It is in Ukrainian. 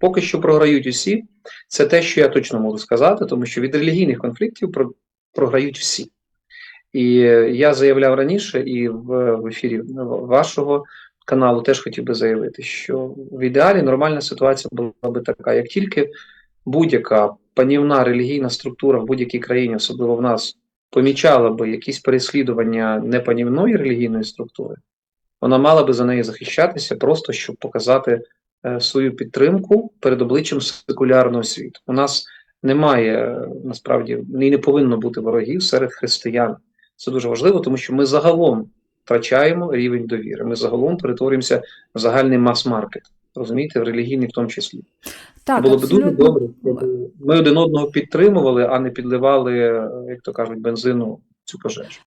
Поки що програють усі. Це те, що я точно можу сказати, тому що від релігійних конфліктів програють всі. І е, я заявляв раніше, і в, ефірі вашого каналу теж хотів би заявити, що в ідеалі нормальна ситуація була би така, як тільки будь-яка панівна релігійна структура в будь-якій країні, особливо в нас, помічала би якісь переслідування непанівної релігійної структури, вона мала би за неї захищатися, просто щоб показати свою підтримку перед обличчям секулярного світу. У нас немає е, насправді і не повинно бути ворогів серед християн. Це дуже важливо, тому що ми загалом втрачаємо рівень довіри. Ми загалом перетворюємося в загальний мас-маркет. Розумієте, в релігійний в тому числі. Так, Було б дуже добре, ми один одного підтримували, а не підливали, е, як то кажуть, бензину в цю пожежу.